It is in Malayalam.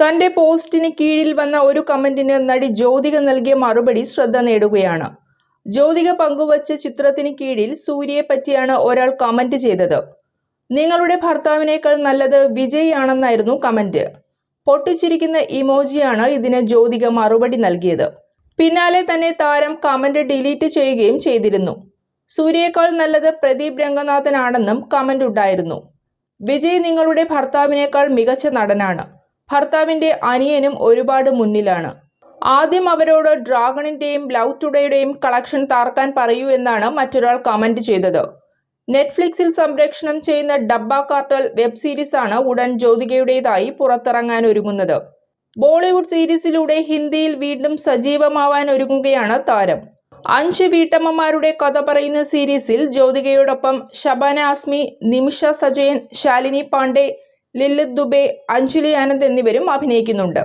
തന്റെ പോസ്റ്റിന് കീഴിൽ വന്ന ഒരു കമന്റിന് നടി ജ്യോതിക നൽകിയ മറുപടി ശ്രദ്ധ നേടുകയാണ്. ജ്യോതിക പങ്കുവച്ച ചിത്രത്തിന് കീഴിൽ സൂര്യയെ പറ്റിയാണ് ഒരാൾ കമന്റ് ചെയ്തത്. നിങ്ങളുടെ ഭർത്താവിനേക്കാൾ നല്ലത് വിജയ് ആണെന്നായിരുന്നു കമന്റ്. പൊട്ടിച്ചിരിക്കുന്ന ഇമോജിയാണ് ഇതിന് ജ്യോതിക മറുപടി നൽകിയത്. പിന്നാലെ തന്നെ താരം കമന്റ് ഡിലീറ്റ് ചെയ്യുകയും ചെയ്തിരുന്നു. സൂര്യയേക്കാൾ നല്ലത് പ്രദീപ് രംഗനാഥനാണെന്നും കമന്റ് ഉണ്ടായിരുന്നു. വിജയ് നിങ്ങളുടെ ഭർത്താവിനേക്കാൾ മികച്ച നടനാണ്. ഭർത്താവിന്റെ അനിയനും ഒരുപാട് മുന്നിലാണ്. ആദ്യം അവരോട് ഡ്രാഗണിന്റെയും ലവ് ടുഡേയുടെയും കളക്ഷൻ താർക്കാൻ പറയൂ എന്നാണ് മറ്റൊരാൾ കമന്റ് ചെയ്തത്. നെറ്റ്ഫ്ലിക്സിൽ സംപ്രേഷണം ചെയ്യുന്ന ഡബ്ബ കാർട്ടൽ വെബ് സീരീസാണ് ഉടൻ ജ്യോതികയുടേതായി പുറത്തിറങ്ങാൻ ഒരുങ്ങുന്നത്. ബോളിവുഡ് സീരീസിലൂടെ ഹിന്ദിയിൽ വീണ്ടും സജീവമാവാൻ ഒരുങ്ങുകയാണ് താരം. അഞ്ച് വീട്ടമ്മമാരുടെ കഥ പറയുന്ന സീരീസിൽ ജ്യോതികയോടൊപ്പം ഷബാന ആസ്മി നിമിഷ സജയൻ ശാലിനി പാണ്ഡെ ലില്ലിത് ദുബെ അഞ്ജലി ആനന്ദ് എന്നിവരും അഭിനയിക്കുന്നുണ്ട്.